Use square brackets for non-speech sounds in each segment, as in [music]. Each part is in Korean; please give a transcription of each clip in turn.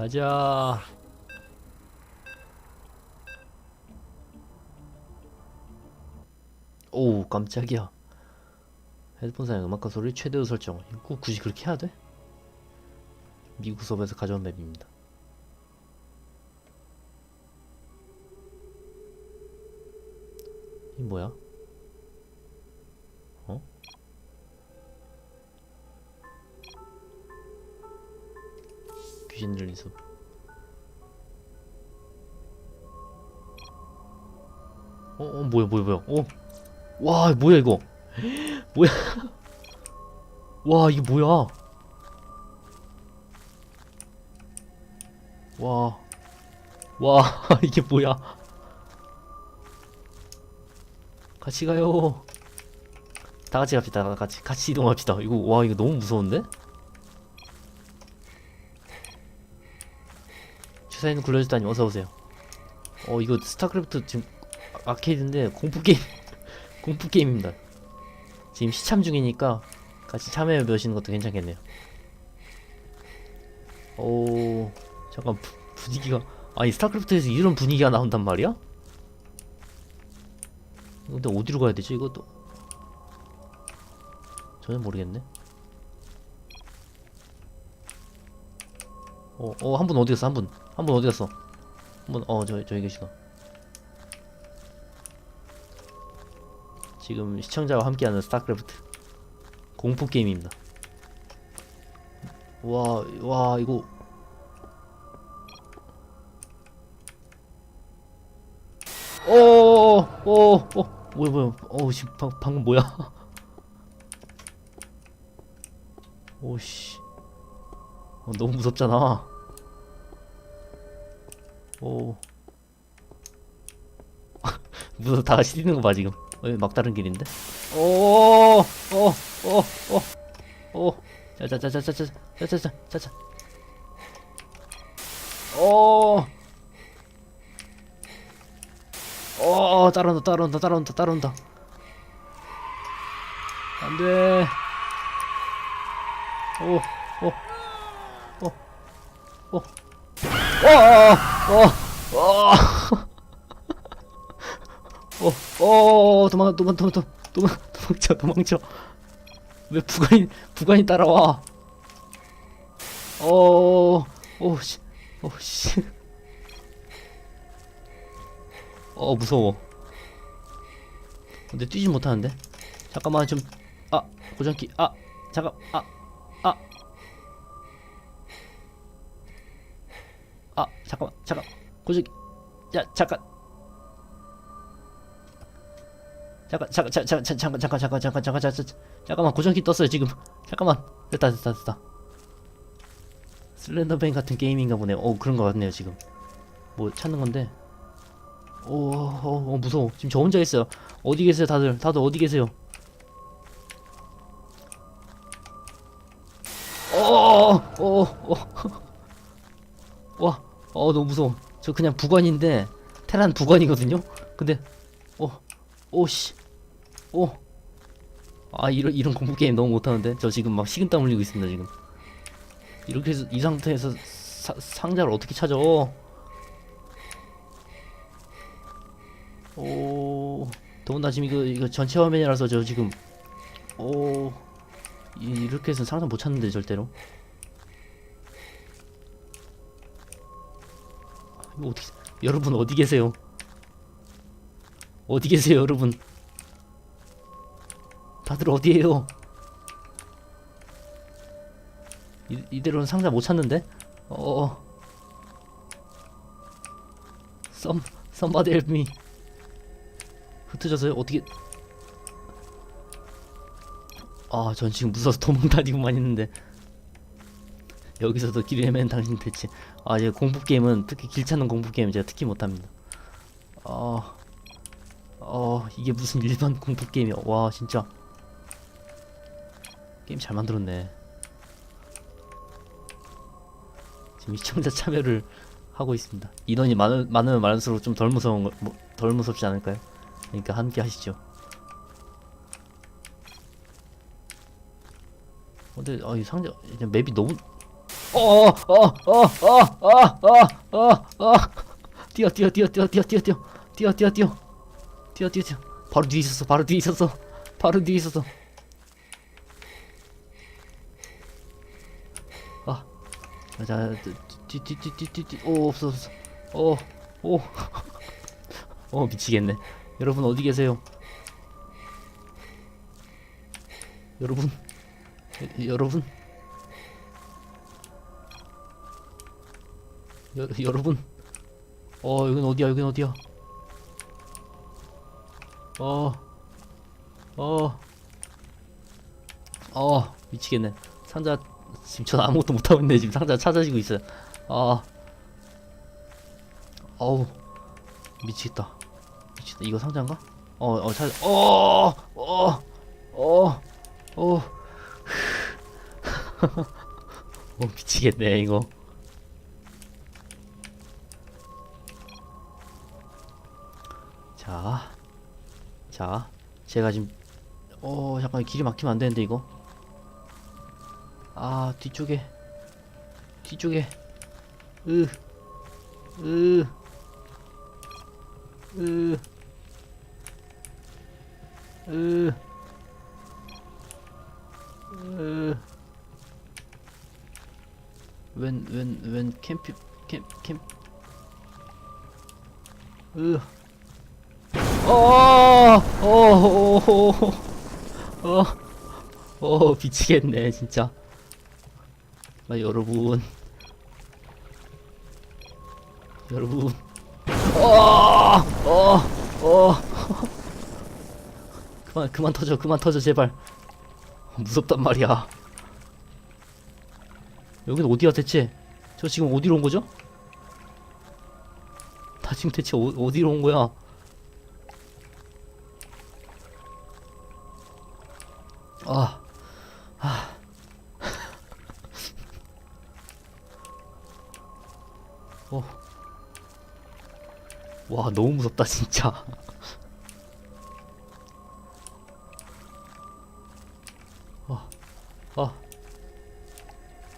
가자. 오 깜짝이야. 헤드폰 사용 음악과 소리 최대로 설정. 이거 굳이 그렇게 해야 돼? 미국 수업에서 가져온 맵입니다. 이 뭐야? 귀신 숲. 어, 어, 뭐야, 뭐야, 뭐야, 어, 와, 뭐야 이거? [gasps] 뭐야? [laughs] 와, 이게 뭐야? 와, 와, [laughs] 이게 뭐야? 같이 가요. 다 같이 갑시다. 다 같이 같이 이동합시다. 이거 와, 이거 너무 무서운데? 주사위는 굴려주다니 어서 오세요. 어, 이거 스타크래프트 지금 아- 아케이드인데 공포 게임 [laughs] 공포 게임입니다. 지금 시참 중이니까 같이 참여해 보시는 것도 괜찮겠네요. 오, 잠깐 부, 분위기가 아니 스타크래프트에서 이런 분위기가 나온단 말이야? 근데 어디로 가야 되지 이것도 전혀 모르겠네. 어, 어, 한 분 어디 갔어? 한 분. 한 분 어디 갔어? 한 분, 어, 저, 저기 계시다. 지금 시청자와 함께하는 스타크래프트. 공포 게임입니다. 와, 와, 이거. 어, 어, 어, 뭐야, 뭐야, 어, 씨, 방, 방금 뭐야? [laughs] 오씨, 어, 너무 무섭잖아. 오, 무서워, 다 뛰는 거 봐, 지금. 어, 여기 막다른 길인데? 오, 어, 어, 어, 어, 자자자자자자자자자자. 오. 어, 따라온다, 따라온다, 따라온다, 따라온다. 안 돼. 오, 오, 오, 오. 어, 어, 어, 어, 어, 도망, 도망, 도망, 도망, 도망, 도망쳐, 도망쳐. 왜 부관이, 부관이 따라와? 어, 오, 씨, 오, 씨. 어 무서워 근데 뛰지 못하는데 잠깐만 좀아 고정키 아 잠깐 아아아 아, 잠깐만 잠깐 고정키 야 잠깐 잠깐 잠깐 잠깐 잠깐 잠깐 잠깐 잠깐 잠깐 잠깐 잠깐 잠깐만 고정키 떴어요 지금 잠깐만 됐다 됐다 됐다 슬렌더뱅 같은 게임인가 보네요 어 그런 거 같네요 지금 뭐 찾는 건데 오, 어, 어, 무서워. 지금 저 혼자 있어요. 어디 계세요, 다들? 다들 어디 계세요? 어, 어, 어, 와, 어, 너무 무서워. 저 그냥 부관인데, 테란 부관이거든요? 근데, 어, 오, 씨, 오. 아, 이런, 이런 공포게임 너무 못하는데? 저 지금 막 식은땀 흘리고 있습니다, 지금. 이렇게 해서, 이 상태에서 사, 상자를 어떻게 찾아? 오, 더군다나 지금 이거 이거 전체 화면이라서 저 지금 오 이- 이렇게 해서 상상 못 찾는데 절대로. 어떻게 여러분 어디 계세요? 어디 계세요, 여러분? 다들 어디에요? 이, 이대로는 상자 못 찾는데? 어. Some somebody help me. 흩어져서요? 어떻게 아, 전 지금 무서워서 도망 다니고만 있는데 여기서도 길 헤매는 당신 대체 아, 이제 공포 게임은 특히 길 찾는 공포 게임 제가 특히 못합니다. 아, 어, 이게 무슨 일반 공포 게임이야? 와, 진짜 게임 잘 만들었네. 지금 시청자 참여를 하고 있습니다. 인원이 많으, 많으면 많을수록 좀 덜 무서운 거, 뭐, 덜 무섭지 않을까요? 그러니까 함께 하시죠. 근데 아, 이 상자 맵이 너무 어어어어어어어어 뛰어 뛰어 뛰어 뛰어 뛰어 뛰어 뛰어 뛰어 뛰어 뛰어 뛰어 뛰어 뛰어 바로 뒤에 있었어 바로 뒤에 있었어 바로 뒤에 있었어 아 자자 뒤뒤뒤뒤뒤오 없어 없어 어오어 어, 미치겠네 여러분 어디 계세요 여러분 여, 여러분 여, 여러분 어 여긴 어디야 여긴 어디야 어 어, 어, 미치겠네. 상자, 지금 전 아무것도 못하고 있는데, 지금 상자 찾아지고 있어요. 아, 어우, 미치겠다. 미치겠다. 이거 상자인가? 어, 어, 찾아, 어, 어, 어, 어, [laughs] 어, 미치겠네, 이거. 자, 자, 제가 지금 어 잠깐 길이 막히면 안 되는데 이거 아 뒤쪽에 뒤쪽에 으 으 으 으 으, 으. 웬, 웬, 웬 캠피, 캠, 캠, 으. 어, 어, 어, 어, 어, 어, 미치겠네, 진짜. 아, 여러분. 여러분. 어, 어, 어. 그만, 그만 터져, 그만 터져, 제발. 무섭단 말이야. 여긴 어디야, 대체? 저 지금 어디로 온 거죠? 다 지금 대체 어, 어디로 온 거야? 아, 아. 어. 와, 너무 무섭다, 진짜. 아, 아.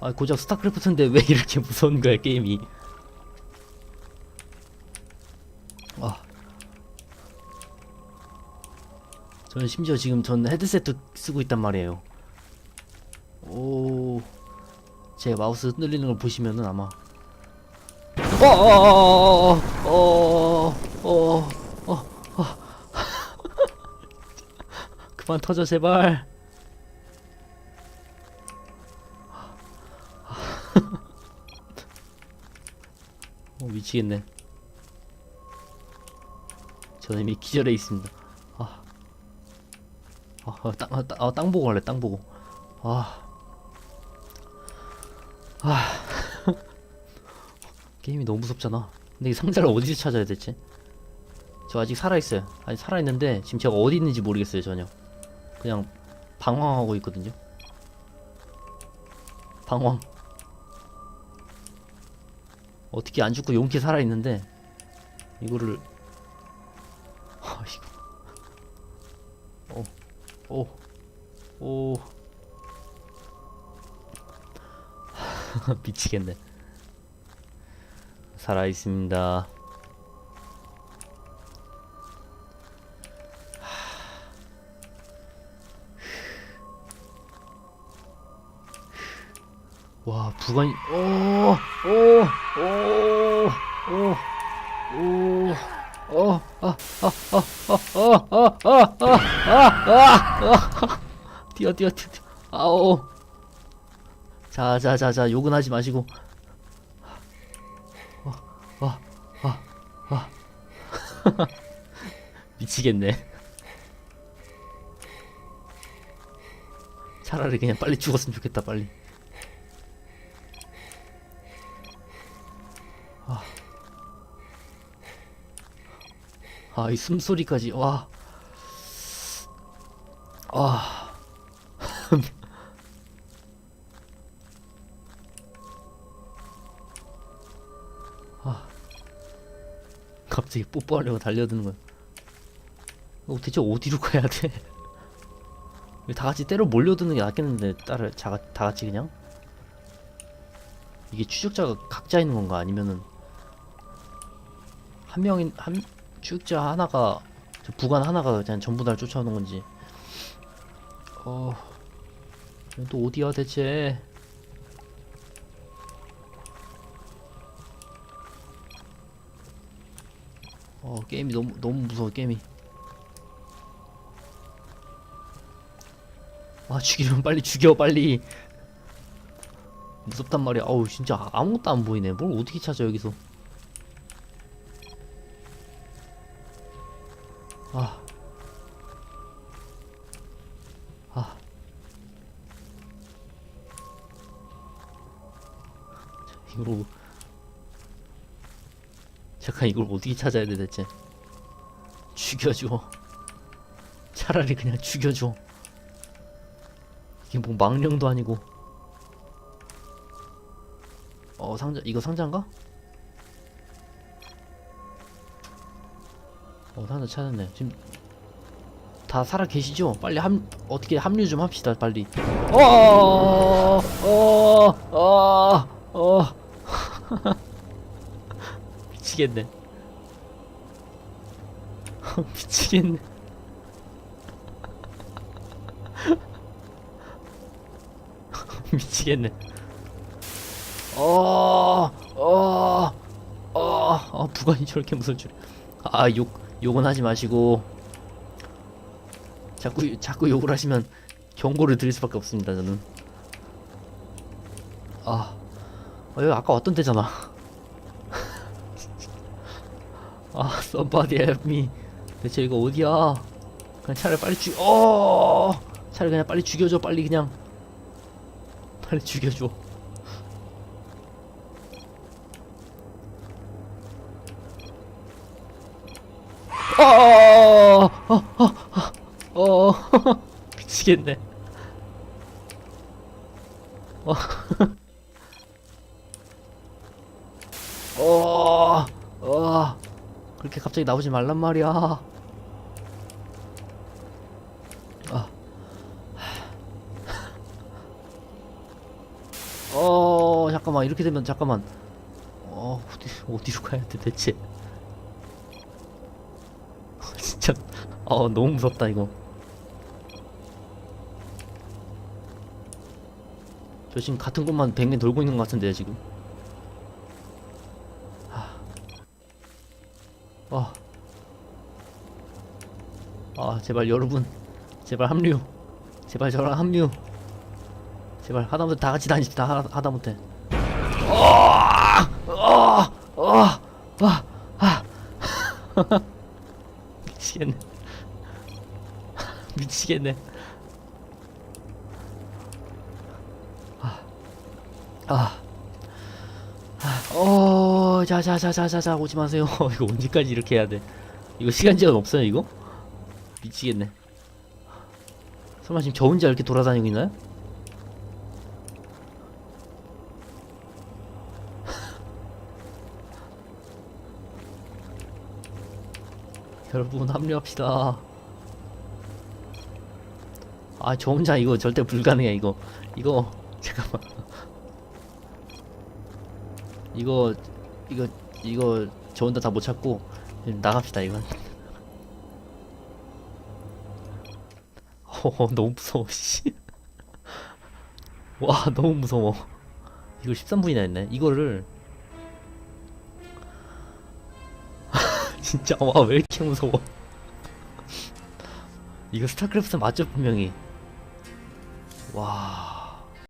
아, 고작 스타크래프트인데 왜 이렇게 무서운 거야, 게임이. 아. 저는 심지어 지금 전 헤드셋도 쓰고 있단 말이에요. 오, 제 마우스 흔들리는 걸 보시면은 아마 어어어어어어어 [laughs] 그만 터져 제발. [laughs] 어 미치겠네. 저는 이미 기절해 있습니다. 아. 땅, 아, 땅, 아, 땅 보고 할래, 땅 보고. 아. 아. [laughs] 게임이 너무 무섭잖아. 근데 이 상자를 어디서 찾아야 될지? 저 아직 살아있어요. 아직 살아있는데, 지금 제가 어디 있는지 모르겠어요, 전혀. 그냥, 방황하고 있거든요. 방황. 어떻게 안 죽고 용케 살아있는데, 이거를, 오, 오. [laughs] 미치겠네. 살아 있습니다. 와, 부관이, 오, 오, 오, 오, 오, 어, 아, 아, 아, 아, 아, 아, 아, 아, 아, 아, 뛰어, 뛰어, 뛰어. 아오. 자, 자, 자, 자, 욕은 하지 마시고. 와, 와, 와, 와. 미치겠네. 차라리 그냥 빨리 죽었으면 좋겠다, 빨리. 아, 이 숨소리까지, 와. 아. [laughs] 아. 갑자기 뽀뽀하려고 달려드는 거야. 어, 대체 어디로 가야 돼? [laughs] 왜다 같이 때로 몰려드는 게 낫겠는데, 딸을 자, 다 같이 그냥? 이게 추적자가 각자 있는 건가 아니면은 한 명인 한 추적자 하나가 저 부관 하나가 그냥 전부 날 쫓아오는 건지. 어... 또 어디야 대체? 어 게임이 너무 너무 무서워 게임이. 아 죽이면 빨리 죽여 빨리. 무섭단 말이야. 어우 진짜 아무것도 안 보이네. 뭘 어떻게 찾아 여기서 아. 아. 이걸 어- 잠깐 이걸 어떻게 찾아야 돼 대체 죽여줘 차라리 그냥 죽여줘 이게 뭐 망령도 아니고 어 상자 이거 상자인가? 어 상자 찾았네. 지금 다 살아 계시죠? 빨리 함 어떻게 합류 좀 합시다 빨리. 어어어어어 [laughs] 미치겠네. [laughs] 미치겠네. [laughs] 미치겠네. 어, 어, 어, 어, 부관이 저렇게 무서울 줄. 아, 욕, 욕은 하지 마시고. 자꾸, 자꾸 욕을 하시면 경고를 드릴 수밖에 없습니다, 저는. 아, 어, 여기 아까 왔던 데잖아. [laughs] 아, somebody help me. 대체 이거 어디야? 그냥 차라리 빨리 죽, 어, 차라리 그냥 빨리 죽여줘, 빨리 그냥. 빨리 죽여줘. 어, 어, 어, 어, 어, 미치겠네. 어, 어, 어, 그렇게 갑자기 나오지 말란 말이야. 아, 어, 잠깐만 이렇게 되면 잠깐만. 어, 어디 어디로 가야 돼 대체? 진짜 어 너무 무섭다 이거. 저 지금 같은 곳만 뱅뱅 돌고 있는 것 같은데요 지금. 아, 아, 아 제발 여러분. 제발 합류. 제발 저랑 합류. 제발 하다못해 다 같이 다닙시다 하, 하다못해. 어, 어, 어, 아, 아. [laughs] 미치겠네. 미치겠네. 아, 아, 아, 어, 자, 자, 자, 자, 자, 자, 오지 마세요. [laughs] 이거 언제까지 이렇게 해야 돼? 이거 시간 제한 없어요, 이거? 미치겠네. 설마 지금 저 혼자 이렇게 돌아다니고 있나요? [laughs] 여러분 합류합시다. 아, 저 혼자 이거 절대 불가능해 이거. 이거 잠깐만. 이거 이거 이거 저 혼자 다 못 찾고 나갑시다 이건. [laughs] 어, 너무 무서워 씨. 와, 너무 무서워. 이거 13분이나 했네. 이거를 [laughs] 진짜 와 왜 이렇게 무서워 [laughs] 이거 스타크래프트 맞죠 분명히 와